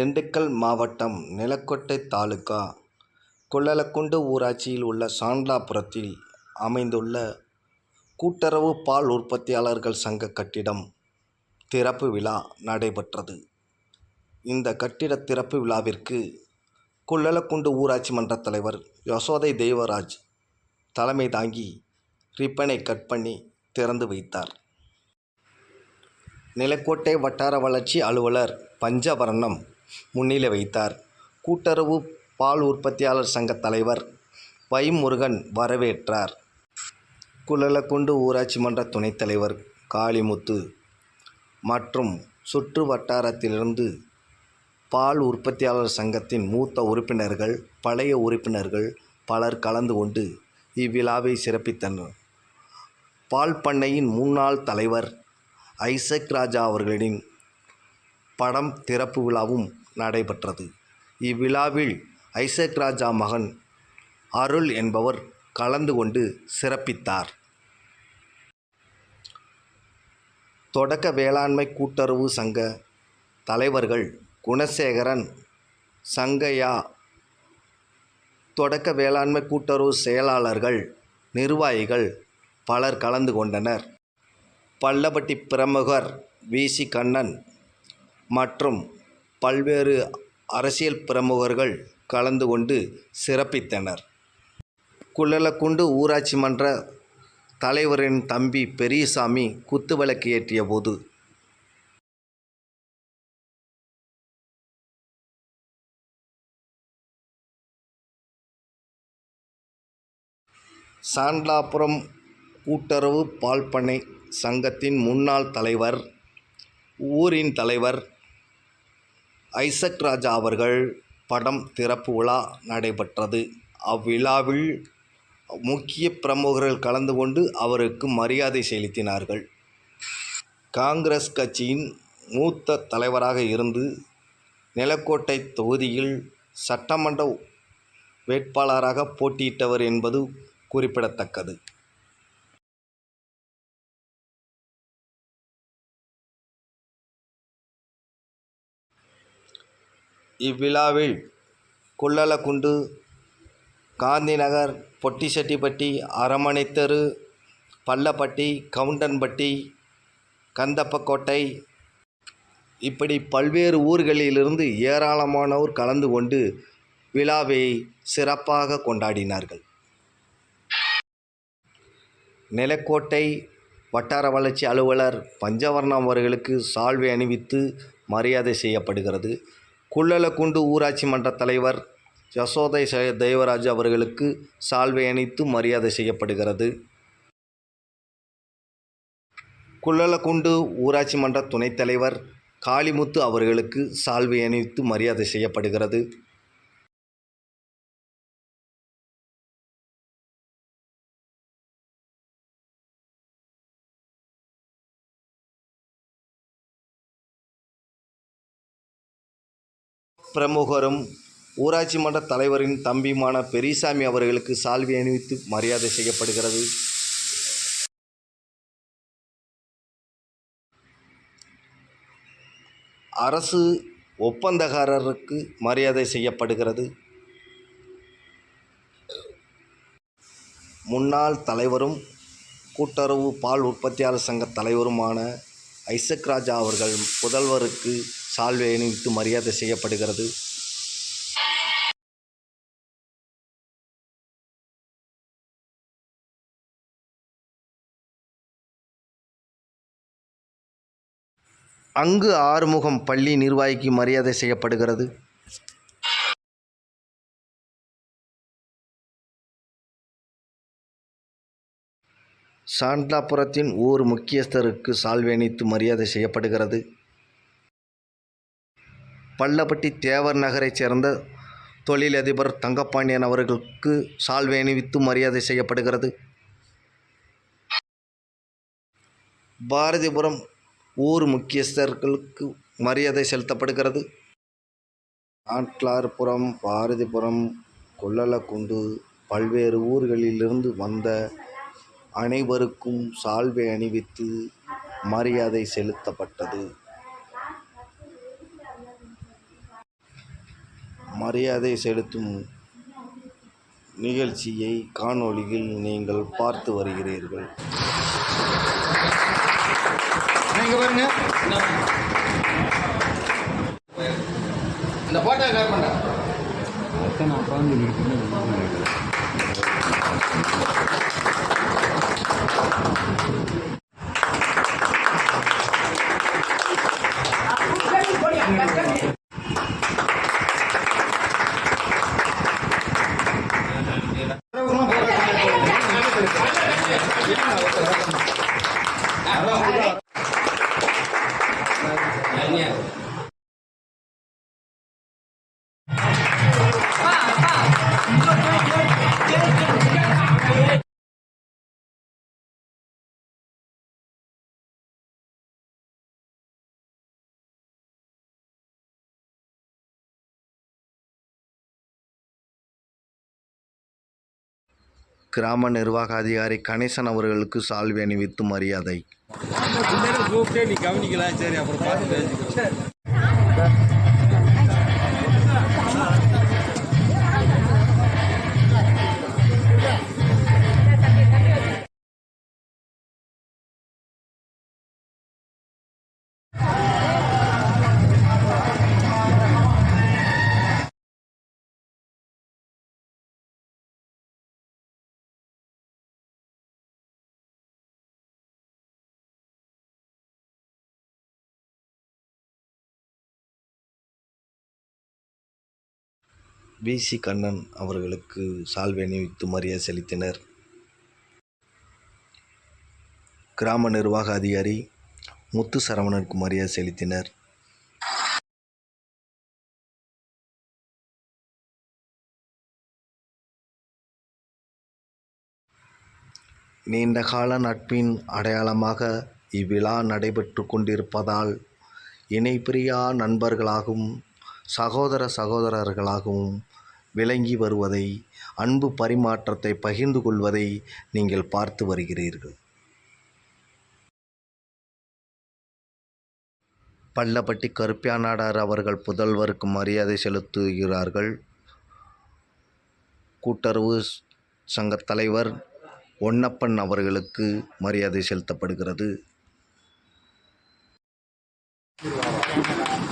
திண்டுக்கல் மாவட்டம் நிலக்கோட்டை தாலுகா கொல்லலக்குண்டு ஊராட்சியில் உள்ள சாண்டாபுரத்தில் அமைந்துள்ள கூட்டுறவு பால் உற்பத்தியாளர்கள் சங்க கட்டிடம் திறப்பு விழா நடைபெற்றது. இந்த கட்டிட திறப்பு விழாவிற்கு குள்ளலக்குண்டு ஊராட்சி மன்ற தலைவர் யசோதை தெய்வராஜ் தலைமை தாங்கி ரிப்பனை கட் பண்ணி திறந்து வைத்தார். நிலக்கோட்டை வட்டார வளர்ச்சி அலுவலர் பஞ்சவர்ணம் முன்னிலை வைத்தார். கூட்டுறவு பால் உற்பத்தியாளர் சங்க தலைவர் வைமுருகன் வரவேற்றார். குள்ளலக்குண்டு ஊராட்சி மன்ற துணைத் தலைவர் காளிமுத்து மற்றும் சுற்று வட்டாரத்திலிருந்து பால் உற்பத்தியாளர் சங்கத்தின் மூத்த உறுப்பினர்கள் பழைய உறுப்பினர்கள் பலர் கலந்து கொண்டு இவ்விழாவை சிறப்பித்தனர். பால் பண்ணையின் முன்னாள் தலைவர் ஐசக் ராஜா அவர்களின் படம் திறப்பு விழாவும் நடைபெற்றது. இவ்விழாவில் ஐசக் ராஜா மகன் அருள் என்பவர் கலந்து கொண்டு சிறப்பித்தார். தொடக்க வேளாண்மை கூட்டுறவு சங்க தலைவர்கள் குணசேகரன் சங்கையா தொடக்க வேளாண்மை கூட்டுறவு செயலாளர்கள் நிர்வாகிகள் பலர் கலந்து கொண்டனர். பள்ளப்பட்டி பிரமுகர் விசி கண்ணன் மற்றும் பல்வேறு அரசியல் பிரமுகர்கள் கலந்து கொண்டு சிறப்பித்தனர். குள்ளலக்குண்டு ஊராட்சி மன்ற தலைவரின் தம்பி பெரியசாமி குத்துவிளக்கு ஏற்றிய போது சாண்டாபுரம் கூட்டுறவு பால் பண்ணை சங்கத்தின் முன்னாள் தலைவர் ஊரின் தலைவர் ஐசக் ராஜா அவர்கள் படம் திறப்பு விழா நடைபெற்றது. அவ்விழாவில் முக்கிய பிரமுகர்கள் கலந்து கொண்டு அவருக்கு மரியாதை செலுத்தினார்கள். காங்கிரஸ் கட்சியின் மூத்த தலைவராக இருந்து நிலக்கோட்டை தொகுதியில் சட்டமன்ற வேட்பாளராக போட்டியிட்டவர் என்பது குறிப்பிடத்தக்கது. இவ்விழாவில் குள்ளலக்குண்டு காந்திநகர் பொட்டிசெட்டிப்பட்டி அரமனைத்தெரு பள்ளப்பட்டி கவுண்டன்பட்டி கந்தப்பக்கோட்டை இப்படி பல்வேறு ஊர்களிலிருந்து ஏராளமானோர் கலந்து கொண்டு விழாவை சிறப்பாக கொண்டாடினார்கள். நிலக்கோட்டை வட்டார வளர்ச்சி அலுவலர் பஞ்சவர்ணம் அவர்களுக்கு சால்வை அணிவித்து மரியாதை செய்யப்படுகிறது. குள்ளலக்குண்டு ஊராட்சி மன்ற தலைவர் யசோதை தெய்வராஜ் அவர்களுக்கு சால்வை அணித்து மரியாதை செய்யப்படுகிறது. குள்ளலக்குண்டு ஊராட்சி மன்ற துணைத் தலைவர் காளிமுத்து அவர்களுக்கு சால்வை அணிவித்து மரியாதை செய்யப்படுகிறது. பிரமுகரும் ஊராட்சி மன்ற தலைவரின் தம்பியுமான பெரியசாமி அவர்களுக்கு சால்வி அணிவித்து மரியாதை செய்யப்படுகிறது. அரசு ஒப்பந்தக்காரருக்கு மரியாதை செய்யப்படுகிறது. முன்னாள் தலைவரும் கூட்டுறவு பால் உற்பத்தியாளர் சங்க தலைவருமான ஐசக் ராஜா அவர்கள் புதல்வருக்கு சால்வை அணிவித்து மரியாதை செய்யப்படுகிறது. அங்கு ஆறுமுகம் பள்ளி நிர்வாகிக்கு மரியாதை செய்யப்படுகிறது. சான்றாபுரத்தின் ஊர் முக்கியஸ்தருக்கு சால்வேணித்து மரியாதை செய்யப்படுகிறது. பள்ளப்பட்டி தேவர் நகரைச் சேர்ந்த தொழிலதிபர் தங்கப்பாண்டியன் அவர்களுக்கு சால்வேணிவித்து மரியாதை செய்யப்படுகிறது. பாரதிபுரம் ஊர் முக்கியஸ்தர்களுக்கு மரியாதை செலுத்தப்படுகிறது. ஆட்லார்புரம் பாரதிபுரம் கொள்ளலக்குண்டு பல்வேறு ஊர்களிலிருந்து வந்த அனைவருக்கும் சால்வை அணிவித்து மரியாதை செலுத்தப்பட்டது. மரியாதை செலுத்தும் நிகழ்ச்சியை காணொளியில் நீங்கள் பார்த்து வருகிறீர்கள். இந்த போட்டோ கவர் கிராம நிர்வாக அதிகாரி கணேசன் அவர்களுக்கு சால்வை அணிவித்து மரியாதை. கூப்பிட்டே நீ கவனிக்கல. சரி அப்புறம் பார்த்து வி. சி. கண்ணன் அவர்களுக்கு சால்வை அணிவித்து மரியாதை செலுத்தினர். கிராம நிர்வாக அதிகாரி முத்து சரவணனுக்கு மரியாதை செலுத்தினர். நீண்டகால நட்பின் அடையாளமாக இவ்விழா நடைபெற்று கொண்டிருப்பதால் இணைபிரியா நண்பர்களாகவும் சகோதர சகோதரர்களாகவும் விளங்கி வருவதை அன்பு பரிமாற்றத்தை பகிர்ந்து கொள்வதை நீங்கள் பார்த்து வருகிறீர்கள். பள்ளப்பட்டி கருப்பியானாடார் அவர்கள் புதல்வருக்கு மரியாதை செலுத்துகிறார்கள். கூட்டுறவு சங்க தலைவர் ஒன்னப்பன் அவர்களுக்கு மரியாதை செலுத்தப்படுகிறது.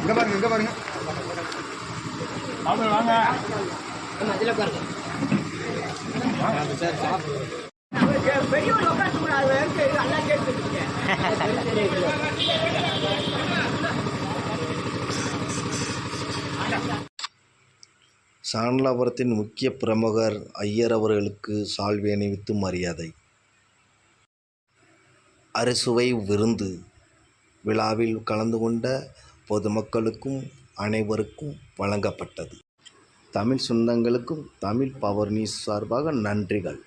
இங்கே பாருங்க இங்கே பாருங்க. சாண்டலாபுரத்தின் முக்கிய பிரமுகர் ஐயர் அவர்களுக்கு சால்வை அணிவித்து மரியாதை. அறுசுவை விருந்து விழாவில் கலந்து கொண்ட பொதுமக்களுக்கும் அனைவருக்கும் வழங்கப்பட்டது. தமிழ் சொந்தங்களுக்கும் தமிழ் பவர் நியூஸ் சார்பாக நன்றிகள்.